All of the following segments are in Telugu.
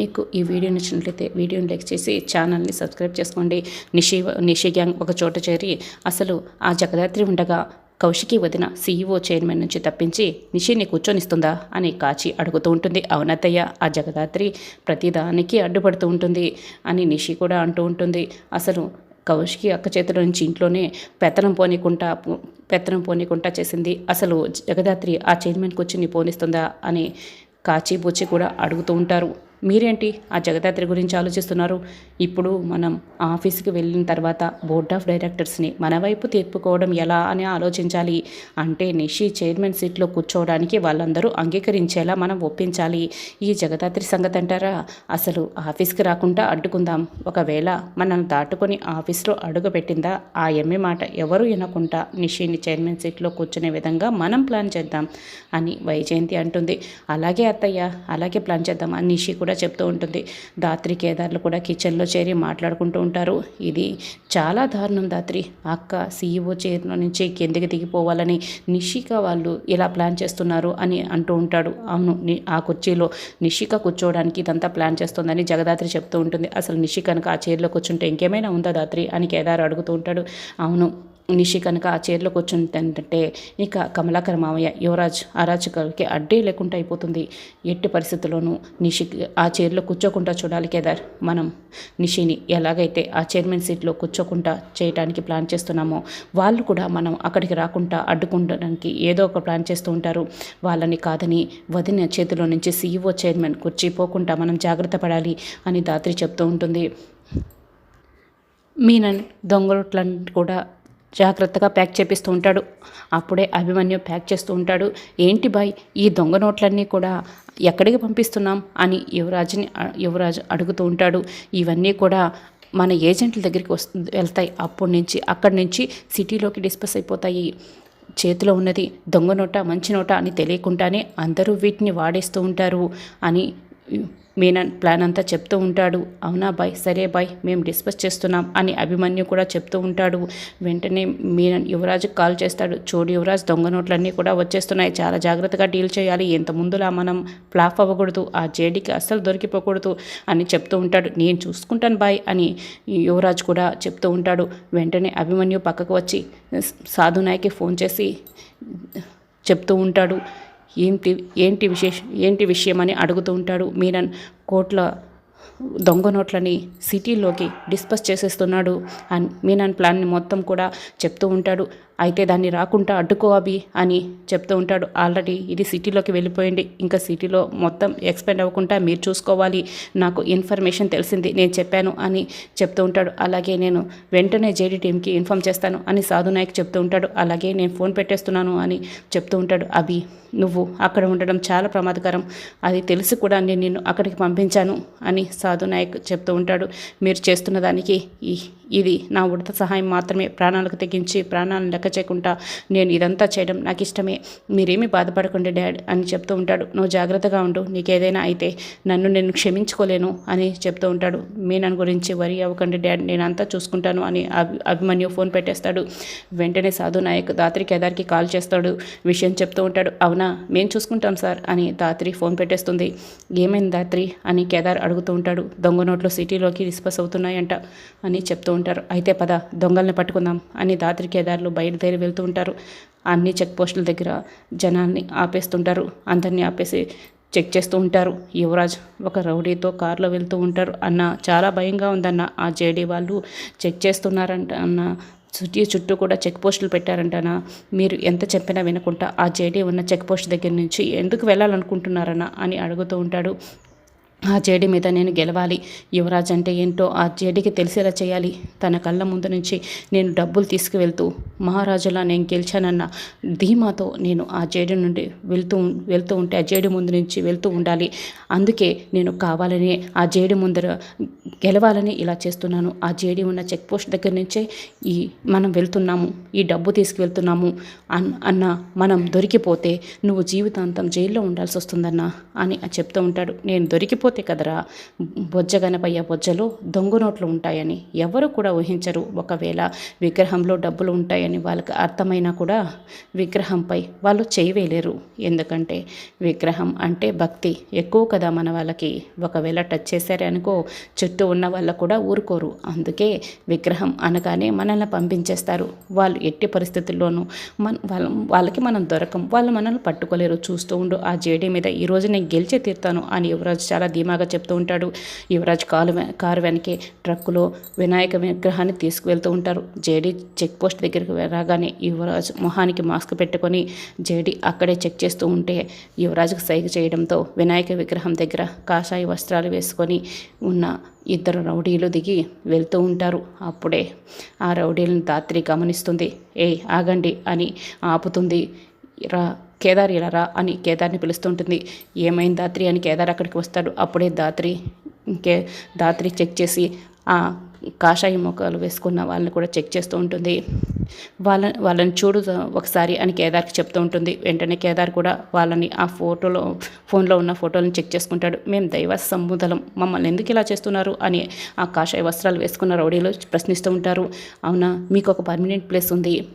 మీకు ఈ వీడియో నచ్చినట్లయితే వీడియోని లైక్ చేసి ఛానల్ని సబ్స్క్రైబ్ చేసుకోండి. నిషి నిషి గ్యాంగ్ ఒక చోట చేరి అసలు ఆ జగదాత్రి ఉండగా కౌశికి వదిన సీఈఓ చైర్మన్ నుంచి తప్పించి నిషిని కూర్చొనిస్తుందా అని కాచి అడుగుతూ ఉంటుంది. అవునతయ్య ఆ జగదాత్రి ప్రతిదానికి అడ్డుపడుతూ ఉంటుంది అని నిషి కూడా అంటూ ఉంటుంది. అసలు కౌశికి అక్క చేతుల నుంచి ఇంట్లోనే పెత్తనం పోనీకుంటా పెత్తనం పోనీకుంటా చేసింది. అసలు జగదాత్రి ఆ చైర్మన్ కూర్చుని పోనిస్తుందా అని కాచి బుచ్చి కూడా అడుగుతూ ఉంటారు. మీరేంటి ఆ జగదాత్రి గురించి ఆలోచిస్తున్నారు? ఇప్పుడు మనం ఆఫీస్కి వెళ్ళిన తర్వాత బోర్డ్ ఆఫ్ డైరెక్టర్స్ని మన వైపు తీర్పుకోవడం ఎలా అని ఆలోచించాలి? అంటే నిషి చైర్మన్ సీట్లో కూర్చోవడానికి వాళ్ళందరూ అంగీకరించేలా మనం ఒప్పించాలి. ఈ జగదాత్రి సంగతి అంటారా? అసలు ఆఫీస్కి రాకుండా అడ్డుకుందాం. ఒకవేళ మనం దాటుకొని ఆఫీస్లో అడుగు పెట్టిందా ఆ ఎమ్మె మాట ఎవరు వినకుండా నిషిని చైర్మన్ సీట్లో కూర్చునే విధంగా మనం ప్లాన్ చేద్దాం అని వైజయంతి అంటుంది. అలాగే అత్తయ్య అలాగే ప్లాన్ చేద్దాం అని నిషి కూడా చెప్తూ ఉంటుంది. దాత్రి కేదార్లు కూడా కిచెన్లో చేరి మాట్లాడుకుంటూ ఉంటారు. ఇది చాలా దారుణం దాత్రి అక్క సీఈఓ చైర్లో నుంచి కిందకి దిగిపోవాలని నిషిక వాళ్ళు ఇలా ప్లాన్ చేస్తున్నారు అని అంటూ ఉంటాడు. అవును ఆ కుర్చీలో నిషిక కూర్చోవడానికి ఇదంతా ప్లాన్ చేస్తుందని జగదాత్రి చెప్తూ ఉంటుంది. అసలు నిషిక కనుక ఆ చైర్లో కూర్చుంటే ఇంకేమైనా ఉందా దాత్రి అని కేదార్ అడుగుతూ ఉంటాడు. అవును నిషి కనుక ఆ చైర్లో కూర్చుంటే ఇక కమలాకర్ మావయ్య యువరాజ్ అరాచకాలకి అడ్డే లేకుండా అయిపోతుంది. ఎట్టి పరిస్థితుల్లోనూ నిషి ఆ చైర్లో కూర్చోకుండా చూడాలి కేదార్. మనం నిషిని ఎలాగైతే ఆ చైర్మన్ సీట్లో కూర్చోకుండా చేయడానికి ప్లాన్ చేస్తున్నామో వాళ్ళు కూడా మనం అక్కడికి రాకుండా అడ్డుకుండడానికి ఏదో ఒక ప్లాన్ చేస్తూ ఉంటారు. వాళ్ళని కాదని వదిన చేతిలో నుంచి సీఈఓ చైర్మన్ కుర్చీ పోకుండా మనం జాగ్రత్త పడాలి అని దాత్రి చెప్తూ ఉంటుంది. మీనన్ దొంగలట్లని కూడా జాగ్రత్తగా ప్యాక్ చేపిస్తూ ఉంటాడు. అప్పుడే అభిమన్యు ప్యాక్ చేస్తూ ఉంటాడు. ఏంటి బాయ్ ఈ దొంగ నోట్లన్నీ కూడా ఎక్కడికి పంపిస్తున్నాం అని యువరాజుని యువరాజు అడుగుతూ ఉంటాడు. ఇవన్నీ కూడా మన ఏజెంట్ల దగ్గరికి వస్తు వెళ్తాయి. అప్పటి నుంచి అక్కడి నుంచి సిటీలోకి డిస్పస్ అయిపోతాయి. చేతిలో ఉన్నది దొంగ నోట మంచి నోట అని తెలియకుండానే అందరూ వీటిని వాడేస్తూ ఉంటారు అని మీనన్ ప్లాన్ అంతా చెప్తూ ఉంటాడు. అవునా బాయ్? సరే బాయ్ మేము డిస్కస్ చేస్తున్నాం అని అభిమన్యు కూడా చెప్తూ ఉంటాడు. వెంటనే మీనన్ యువరాజుకి కాల్ చేస్తాడు. చూడు యువరాజ్ దొంగ నోట్లన్నీ కూడా వచ్చేస్తున్నాయి. చాలా జాగ్రత్తగా డీల్ చేయాలి. ఇంత ముందులా మనం ఫ్లాప్ అవ్వకూడదు. ఆ జేడీకి అస్సలు దొరికిపోకూడదు అని చెప్తూ ఉంటాడు. నేను చూసుకుంటాను బాయ్ అని యువరాజ్ కూడా చెప్తూ ఉంటాడు. వెంటనే అభిమన్యు పక్కకు వచ్చి సాధునాయకి ఫోన్ చేసి చెప్తూ ఉంటాడు. ఏంటి ఏంటి విశేషం ఏంటి విషయం అని అడుగుతూ ఉంటాడు. మీనన్ కోట్ల దొంగ నోట్లని సిటీలోకి డిస్పస్ చేసేస్తున్నాడు. అండ్ మీనన్ ప్లాన్ని మొత్తం కూడా చెప్తూ ఉంటాడు. అయితే దాన్ని రాకుండా అడ్డుకో అభి అని చెప్తూ ఉంటాడు. ఆల్రెడీ ఇది సిటీలోకి వెళ్ళిపోయింది. ఇంకా సిటీలో మొత్తం ఎక్స్పెండ్ అవ్వకుండా మీరు చూసుకోవాలి. నాకు ఇన్ఫర్మేషన్ తెలిసింది. నేను చెప్పాను అని చెప్తూ ఉంటాడు. అలాగే నేను వెంటనే జేడీ టీంకి ఇన్ఫామ్ చేస్తాను అని సాధు నాయక్ చెప్తూ ఉంటాడు. అలాగే నేను ఫోన్ పెట్టేస్తున్నాను అని చెప్తూ ఉంటాడు. అభి నువ్వు అక్కడ ఉండడం చాలా ప్రమాదకరం. అది తెలిసి కూడా నేను నిన్ను అక్కడికి పంపించాను అని సాధు నాయక్ చెప్తూ ఉంటాడు. మీరు చేస్తున్న దానికి ఈ ఇది నా ఉడత సహాయం మాత్రమే. ప్రాణాలకు తెగించి ప్రాణాలను లెక్క చేయకుండా నేను ఇదంతా చేయడం నాకు ఇష్టమే మీరేమీ బాధపడకండి డాడ్ అని చెప్తూ ఉంటాడు. నువ్వు జాగ్రత్తగా ఉండు. నీకేదైనా అయితే నన్ను నేను క్షమించుకోలేను అని చెప్తూ ఉంటాడు. మీ నన్ను గురించి వరి అవ్వకండి డాడ్. నేను అంతా చూసుకుంటాను అని అభి అభిమన్యు ఫోన్ పెట్టేస్తాడు. వెంటనే సాధు నాయక్ దాత్రి కేదార్కి కాల్ చేస్తాడు. విషయం చెప్తూ ఉంటాడు. అవునా? మేము చూసుకుంటాం సార్ అని దాత్రి ఫోన్ పెట్టేస్తుంది. ఏమైంది దాత్రి? అని కేదార్ అడుగుతూ ఉంటాడు. దొంగ నోట్లు సిటీలోకి డిస్పస్ అవుతున్నాయంట అని చెప్తూ ఉంటారు. అయితే పద దొంగల్ని పట్టుకుందాం అని దాత్రి కేదార్లు బయలుదేరి వెళ్తూ ఉంటారు. అన్ని చెక్ పోస్టుల దగ్గర జనాన్ని ఆపేస్తుంటారు. అందరినీ ఆపేసి చెక్ చేస్తూ ఉంటారు. యువరాజ్ ఒక రౌడీతో కారులో వెళ్తూ ఉంటారు. అన్న చాలా భయంగా ఉందన్న ఆ జేడీ వాళ్ళు చెక్ చేస్తున్నారంట అన్న చుట్టూ చుట్టూ కూడా చెక్ పోస్టులు పెట్టారంటనా మీరు ఎంత చెప్పినా వినకుండా ఆ జేడీ ఉన్న చెక్ పోస్ట్ దగ్గర నుంచి ఎందుకు వెళ్ళాలనుకుంటున్నారన్న అని అడుగుతూ ఉంటాడు. ఆ జేడి మీద నేను గెలవాలి. యువరాజ్ అంటే ఏంటో ఆ జేడికి తెలిసేలా చేయాలి. తన కళ్ళ ముందు నుంచి నేను డబ్బులు తీసుకువెళ్తూ మహారాజులా నేను గెలిచానన్న ధీమాతో నేను ఆ జేడి నుండి వెళ్తూ వెళ్తూ ఉంటే ఆ జేడి ముందు నుంచి వెళ్తూ ఉండాలి. అందుకే నేను కావాలని ఆ జేడి ముందర గెలవాలని ఇలా చేస్తున్నాను. ఆ జేడీ ఉన్న చెక్ పోస్ట్ దగ్గర నుంచే ఈ మనం వెళ్తున్నాము ఈ డబ్బు తీసుకువెళ్తున్నాము అన్ అన్న మనం దొరికిపోతే నువ్వు జీవితాంతం జైల్లో ఉండాల్సి వస్తుందన్నా అని చెప్తూ ఉంటాడు. నేను దొరికిపోతే కదరా బొజ్జ గణపయ్య బొజ్జలో దొంగ నోట్లు ఉంటాయని ఎవరు కూడా ఊహించరు. ఒకవేళ విగ్రహంలో డబ్బులు ఉంటాయని వాళ్ళకి అర్థమైనా కూడా విగ్రహంపై వాళ్ళు చేయవేయలేరు ఎందుకంటే విగ్రహం అంటే భక్తి. ఎక్కువ కదా మన వాళ్ళకి. ఒకవేళ టచ్ చేశారే అనుకో చుట్టూ ఉన్న వాళ్ళు కూడా ఊరుకోరు. అందుకే విగ్రహం అనగానే మనల్ని పంపించేస్తారు. వాళ్ళు ఎట్టి పరిస్థితుల్లోనూ మన వాళ్ళ వాళ్ళకి మనం దొరకం. వాళ్ళు మనల్ని పట్టుకోలేరు. చూస్తూ ఉండు. ఆ జేడీ మీద ఈరోజు నేను గెలిచే తీరుతాను అని యువరాజు చాలా ధీమాగా చెప్తూ ఉంటాడు. యువరాజ్ కాలు కారు వెనకే ట్రక్కులో వినాయక విగ్రహాన్ని తీసుకువెళ్తూ ఉంటారు. జేడీ చెక్ పోస్ట్ దగ్గరికి రాగానే యువరాజ్ మొహానికి మాస్క్ పెట్టుకొని జేడీ అక్కడే చెక్ చేస్తూ ఉంటే యువరాజుకు సైగ చేయడంతో వినాయక విగ్రహం దగ్గర కాషాయ వస్త్రాలు వేసుకొని ఉన్న ఇద్దరు రౌడీలు దిగి వెళ్తూ ఉంటారు. అప్పుడే ఆ రౌడీలను దాత్రి గమనిస్తుంది. ఏ ఆగండి అని ఆపుతుంది. రా కేదార్ ఇలా రా అని కేదార్ని పిలుస్తుంటుంది. ఏమైంది దాత్రి అని కేదార్ అక్కడికి వస్తాడు. అప్పుడే దాత్రి ఇంకే దాత్రి చెక్ చేసి ఆ కాషాయ మొక్కలు వేసుకున్న వాళ్ళని కూడా చెక్ చేస్తూ ఉంటుంది. వాళ్ళ వాళ్ళని చూడు ఒకసారి అని కేదార్కి చెప్తూ ఉంటుంది. వెంటనే కేదార్ కూడా వాళ్ళని ఆ ఫోటోలో ఫోన్లో ఉన్న ఫోటోలను చెక్ చేసుకుంటాడు. మేము దైవ సముదలం మమ్మల్ని ఎందుకు ఇలా చేస్తున్నారు? అని ఆ కాషాయ వస్త్రాలు వేసుకున్న రౌడీలు ప్రశ్నిస్తూ ఉంటారు. అవునా? మీకు ఒక పర్మనెంట్ ప్లేస్ ఉంది.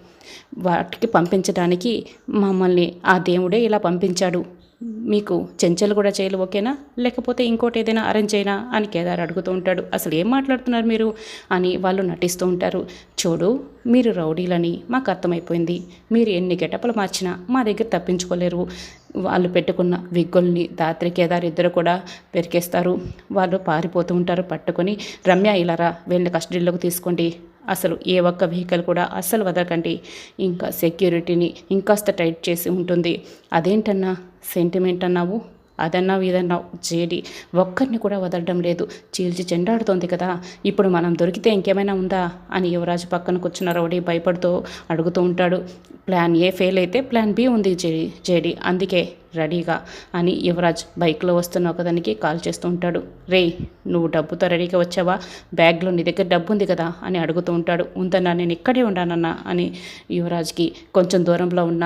వాటికి పంపించడానికి మమ్మల్ని ఆ దేవుడే ఇలా పంపించాడు. మీకు చెంచలు కూడా చేయలు ఓకేనా? లేకపోతే ఇంకోటి ఏదైనా అరేంజ్ అయినా అని కేదార్ అడుగుతూ ఉంటాడు. అసలు ఏం మాట్లాడుతున్నారు మీరు? అని వాళ్ళు నటిస్తూ ఉంటారు. చూడు మీరు రౌడీలని మాకు అర్థమైపోయింది. మీరు ఎన్ని గెటపలు మార్చినా మా దగ్గర తప్పించుకోలేరు. వాళ్ళు పెట్టుకున్న విగ్గుల్ని దాత్రి కేదార్ ఇద్దరు కూడా పెరికేస్తారు. వాళ్ళు పారిపోతూ ఉంటారు. పట్టుకొని రమ్య ఇలారా వీళ్ళని కస్టడీలోకి తీసుకోండి. అసలు ఏ ఒక్క వెహికల్ కూడా అస్సలు వదలకండి. ఇంకా సెక్యూరిటీని ఇంకాస్త టైట్ చేసి ఉంటుంది. అదేంటన్నా? సెంటిమెంట్ అన్నావు? అదన్నావు ఇదన్నావు జేడి ఒక్కరిని కూడా వదలడం లేదు. చీల్చి చెండాడుతోంది కదా. ఇప్పుడు మనం దొరికితే ఇంకేమైనా ఉందా? అని యువరాజు పక్కన కూర్చున్న రౌడీ భయపడుతూ అడుగుతూ ఉంటాడు. ప్లాన్ ఏ ఫెయిల్ అయితే ప్లాన్ బి ఉంది జేడి జేడి. అందుకే రెడీగా అని యువరాజ్ బైక్లో వస్తున్న ఒకదానికి కాల్ చేస్తూ ఉంటాడు. రే నువ్వు డబ్బుతో రెడీగా వచ్చావా? బ్యాగ్లో నీ దగ్గర డబ్బు ఉంది కదా అని అడుగుతూ ఉంటాడు. ఉందన్నా నేను ఇక్కడే ఉన్నానన్నా అని యువరాజ్కి కొంచెం దూరంలో ఉన్న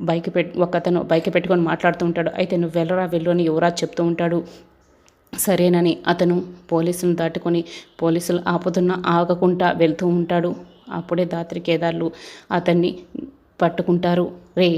బైక్ పెట్ ఒకతను బైక్ పెట్టుకొని మాట్లాడుతూ ఉంటాడు. అయితే నువ్వు వెళ్ళరా వెళ్ళు అని యువరాజ్ చెప్తూ ఉంటాడు. సరేనని అతను పోలీసులను దాటుకొని పోలీసులు ఆపుతున్న ఆగకుండా వెళ్తూ ఉంటాడు. అప్పుడే దాత్రి కేదార్లు అతన్ని పట్టుకుంటారు. రే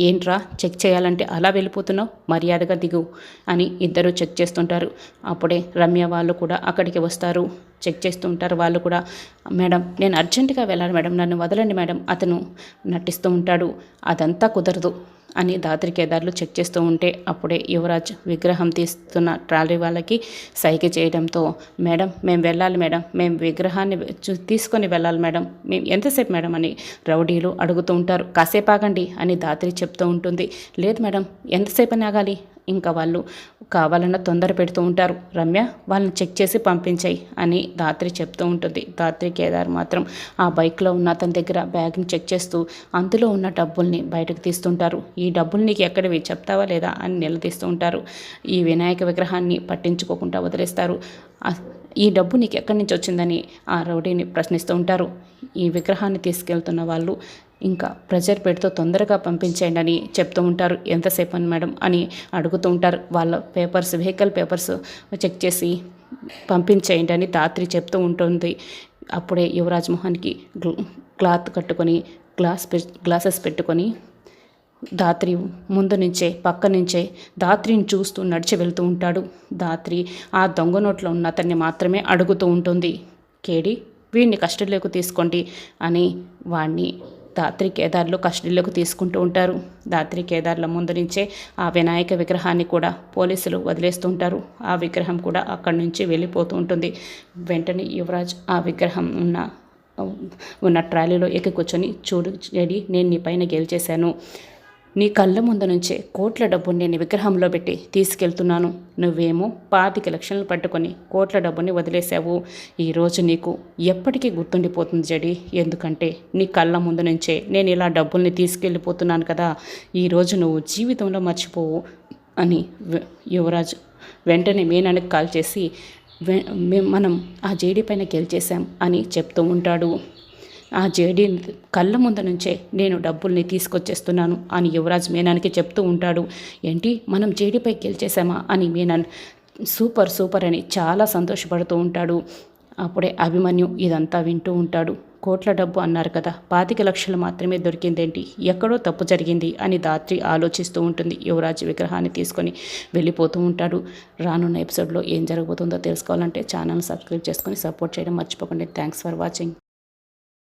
ఏంట్రా చెక్ చేయాలంటే అలా వెళ్ళిపోతున్నావు? మర్యాదగా దిగు అని ఇద్దరు చెక్ చేస్తుంటారు. అప్పుడే రమ్య వాళ్ళు కూడా అక్కడికి వస్తారు. చెక్ చేస్తూ ఉంటారు వాళ్ళు కూడా మేడం నేను అర్జెంటుగా వెళ్ళాలి మేడం. నన్ను వదలండి మేడం. అతను నటిస్తూ ఉంటాడు. అదంతా కుదరదు. అని దాత్రి కేదార్లు చెక్ చేస్తూ ఉంటే అప్పుడే యువరాజ్ విగ్రహం తీస్తున్న ట్రాలీ వాళ్ళకి సైకి చేయడంతో మేడం మేము వెళ్ళాలి మేడం. మేము విగ్రహాన్ని చూ- తీసుకొని వెళ్ళాలి మేడం. మేము ఎంతసేపు మేడం? అని రౌడీలు అడుగుతూ ఉంటారు. కాసేపు ఆగండి అని దాత్రి చెప్తూ ఉంటుంది. లేదు మేడం ఎంతసేపు అని ఆగాలి? ఇంకా వాళ్ళు కావాలన్న తొందర పెడుతూ ఉంటారు. రమ్య వాళ్ళని చెక్ చేసి పంపించాయి అని దాత్రి చెప్తూ ఉంటుంది. దాత్రి కేదార్ మాత్రం ఆ బైక్లో ఉన్న అతని దగ్గర బ్యాగ్ని చెక్ చేస్తూ అందులో ఉన్న డబ్బుల్ని బయటకు తీస్తుంటారు. ఈ డబ్బులు నీకు ఎక్కడివి చెప్తావా లేదా అని నిలదీస్తూ ఉంటారు. ఈ వినాయక విగ్రహాన్ని పట్టించుకోకుండా వదిలేస్తారు. ఈ డబ్బు నీకు ఎక్కడి నుంచి వచ్చిందని ఆ రౌడీని ప్రశ్నిస్తూ ఉంటారు. ఈ విగ్రహాన్ని తీసుకెళ్తున్న వాళ్ళు ఇంకా ప్రెజర్ పెడుతూ తొందరగా పంపించేయండి అని చెప్తూ ఉంటారు. ఎంతసేపు అని మేడం? అని అడుగుతూ ఉంటారు. వాళ్ళ పేపర్స్ వెహికల్ పేపర్స్ చెక్ చేసి పంపించేయండి అని దాత్రి చెప్తూ ఉంటుంది. అప్పుడే యువరాజ్ మోహన్కి క్లాత్ కట్టుకొని గ్లాస్ పె గ్లాసెస్ పెట్టుకొని దాత్రి ముందు నుంచే పక్క నుంచే దాత్రిని చూస్తూ నడిచి వెళ్తూ ఉంటాడు. దాత్రి ఆ దొంగ నోట్లో ఉన్న అతన్ని మాత్రమే అడుగుతూ ఉంటుంది. కేడి వీడిని కస్టడీలోకి తీసుకోండి అని వాడిని దాత్రి కేదార్లు కస్టడీలోకి తీసుకుంటూ ఉంటారు. దాత్రి కేదార్ల ముందు నుంచే ఆ వినాయక విగ్రహాన్ని కూడా పోలీసులు వదిలేస్తుంటారు ఆ విగ్రహం కూడా అక్కడి నుంచి వెళ్ళిపోతూ ఉంటుంది. వెంటనే యువరాజ్ ఆ విగ్రహం ఉన్న ఉన్న ట్రాలీలో ఎక్కి కూర్చొని చూడు చెడి నేను నీ పైన గెలిచేశాను. నీ కళ్ళ ముందు నుంచే కోట్ల డబ్బుని నేను విగ్రహంలో పెట్టి తీసుకెళ్తున్నాను. నువ్వేమో పాతిక లక్షలు పట్టుకొని కోట్ల డబ్బుని వదిలేశావు. ఈరోజు నీకు ఎప్పటికీ గుర్తుండిపోతుంది జడి. ఎందుకంటే నీ కళ్ళ ముందు నుంచే నేను ఇలా డబ్బుల్ని తీసుకెళ్ళిపోతున్నాను కదా. ఈరోజు నువ్వు జీవితంలో మర్చిపోవు అని యువరాజు యువరాజ్ వెంటనే మీనానికి కాల్ చేసి వె- మనం ఆ జేడీ పైన గెలిచేశాం అని చెప్తూ ఉంటాడు. ఆ జేడీ కళ్ళ ముందు నుంచే నేను డబ్బుల్ని తీసుకొచ్చేస్తున్నాను అని యువరాజ్ మీనానికి చెప్తూ ఉంటాడు. ఏంటి? మనం జేడీపై గెలిచేసామా అని మీనాన్ సూపర్ సూపర్ అని చాలా సంతోషపడుతూ ఉంటాడు. అప్పుడే అభిమన్యు ఇదంతా వింటూ ఉంటాడు. కోట్ల డబ్బు అన్నారు కదా పాతిక లక్షలు మాత్రమే దొరికిందేంటి? ఎక్కడో తప్పు జరిగింది అని దాత్రి ఆలోచిస్తూ ఉంటుంది. యువరాజ్ విగ్రహాన్ని తీసుకొని వెళ్ళిపోతూ ఉంటాడు. రానున్న ఎపిసోడ్లో ఏం జరగబోతుందో తెలుసుకోవాలంటే ఛానల్ సబ్స్క్రైబ్ చేసుకొని సపోర్ట్ చేయడం మర్చిపోకండి. Thanks for watching.